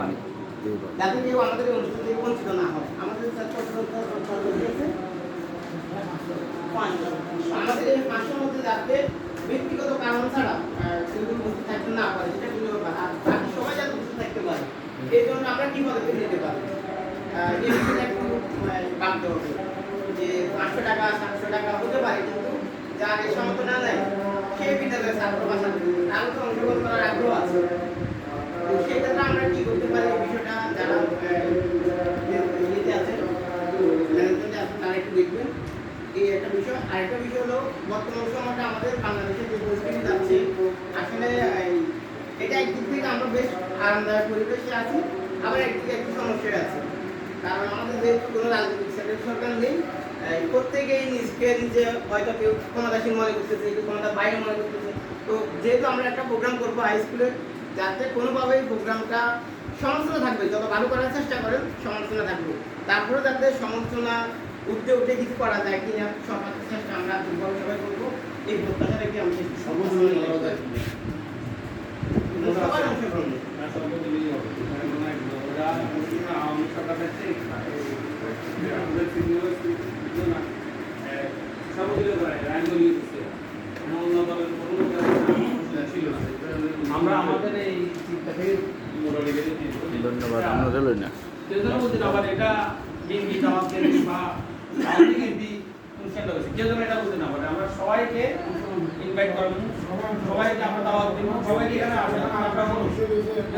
পারে যাতে কেউ আমাদের অনুষ্ঠান থেকে বঞ্চিত না হয়। আমাদের। আমাদের এই পাঁচশোর মধ্যে যাতে ব্যক্তিগত কারণ ছাড়া কেউ উপস্থিত থাকতে না পারে সেটা কিন্তু আর বাকি সবাই যাতে উপস্থিত থাকতে পারে এই জন্য আমরা কি পদক্ষেপ নিতে পারি? এই বিষয়টা একটু ভাবতে হবে যে পাঁচশো টাকা সাতশো টাকা হতে পারে কিন্তু যার এই সামর্থ্য না নেয় সে বিদ্যালয়ের ছাত্র ছাত্রী। তারও তো অংশগ্রহণ করার আগ্রহ আছে তো সেক্ষেত্রে আমরা কি করতে পারি এই বিষয়টা যারা আহ, ইয়েতে আছে ম্যানেজমেন্টে আছে তারা একটু দেখবেন এই একটা বিষয়, আরেকটা বিষয় হলো, বর্তমান সময়টা আমাদের বাংলাদেশে যে পরিস্থিতি যাচ্ছে, আসলে এটা একদিক থেকে আমরা বেশ আরামদায়ক পরিবেশে আছি, আবার একদিকে একটু সমস্যায় আছে। কারণ আমাদের যেহেতু কোনো রাজনৈতিক সেটের সরকার নেই প্রত্যেকেই নিজকে নিজে হয়তো কেউ ক্ষমতাসীন মনে করতেছে, কেউ ক্ষমতার বাইরে মনে করতেছে। তো যেহেতু আমরা একটা প্রোগ্রাম করব হাই স্কুলে যাতে কোনোভাবেই প্রোগ্রামটা সমালোচনা থাকবে, যত ভালো করার চেষ্টা করেন, সমালোচনা থাকবে। তারপরে যাতে সমালোচনা উঠতে উঠে কিছু করা যায় কিনা সবার চেষ্টা আমরা দুর্বল সবাই করব। এই প্রত্যাশা রেখে আমি শেষ সবার অংশগ্রহণ নিয়ে। আমরা আমাদের এই চিন্তা থেকে ধন্যবাদ আমরা লই না। আমরা সবাইকে ইনভাইট করব সবাইকে আমরা দাওয়াত দিব সবাইকে এখানে আসবেন কোনো